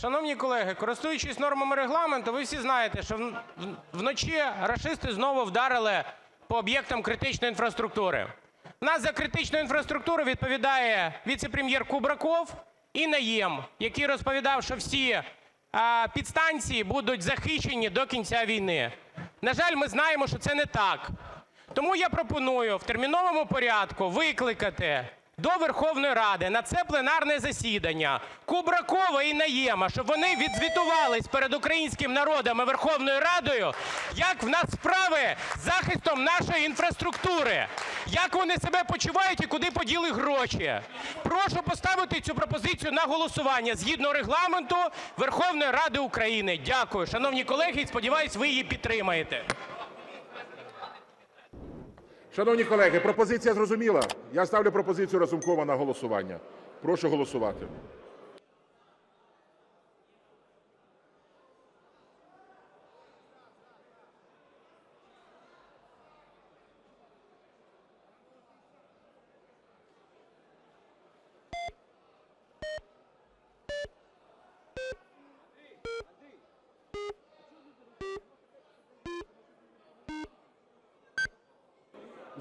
Шановні колеги, користуючись нормами Регламенту, ви всі знаєте, що вночі рашисти знову вдарили по об'єктам критичної інфраструктури. У нас за критичну інфраструктуру відповідає віце-прем'єр Кубраков і Наєм, який розповідав, що всі підстанції будуть захищені до кінця війни. На жаль, ми знаємо, що це не так. Тому я пропоную в терміновому порядку викликати до Верховної Ради на це пленарне засідання Кубракова і Наєма, щоб вони відзвітувались перед українським народом і Верховною Радою, як в нас справи з захистом нашої інфраструктури, як вони себе почувають і куди поділи гроші. Прошу поставити цю пропозицію на голосування згідно регламенту Верховної Ради України. Дякую, шановні колеги, і сподіваюсь, ви її підтримаєте. Шановні колеги, пропозиція зрозуміла? Я ставлю пропозицію Разумкова на голосування. Прошу голосувати.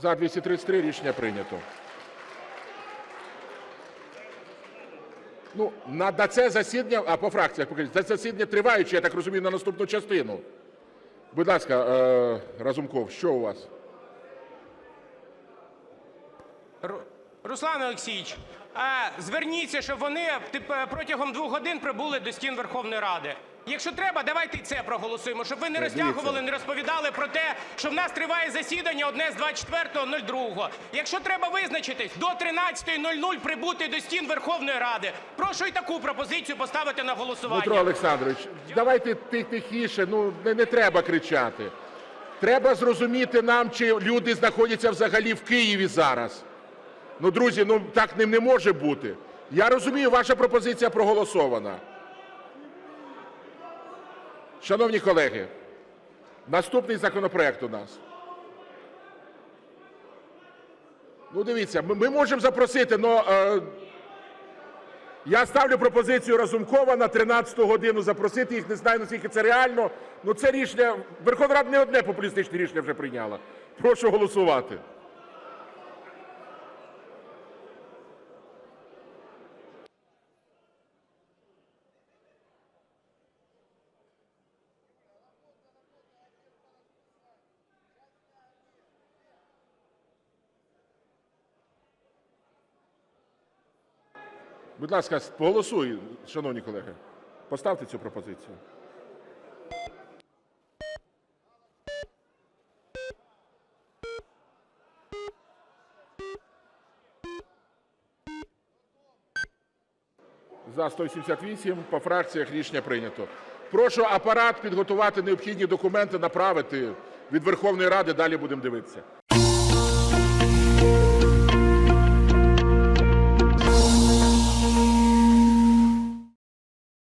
За 233 рішення прийнято. Ну, на, на це засідання, а по фракціях покажіть, це засідання триваюче, я так розумію, на наступну частину. Будь ласка, е, Разумков, що у вас? Ру- Руслан Олексійович, зверніться, щоб вони типу, протягом двох годин прибули до стін Верховної Ради. Якщо треба, давайте і це проголосуємо, щоб ви не Е, розтягували, не розповідали про те, що в нас триває засідання одне з 24.02. Якщо треба визначитись, до 13.00 прибути до стін Верховної Ради. Прошу і таку пропозицію поставити на голосування. Дмитро Олександрович, давайте ти- тихіше, ну не, не треба кричати. Треба зрозуміти нам, чи люди знаходяться взагалі в Києві зараз. Ну, друзі, ну так не може бути. Я розумію, ваша пропозиція проголосована. Шановні колеги, наступний законопроект у нас. Ну, дивіться, ми, ми можемо запросити, але я ставлю пропозицію Разумкова на 13 годину запросити їх. Не знаю, наскільки це реально. Ну це рішення. Верховна Рада не одне популістичне рішення вже прийняла. Прошу голосувати. Будь ласка, голосуй, шановні колеги. Поставте цю пропозицію. За 188 по фракціях рішення прийнято. Прошу апарат підготувати необхідні документи, направити від Верховної Ради. Далі будемо дивитися.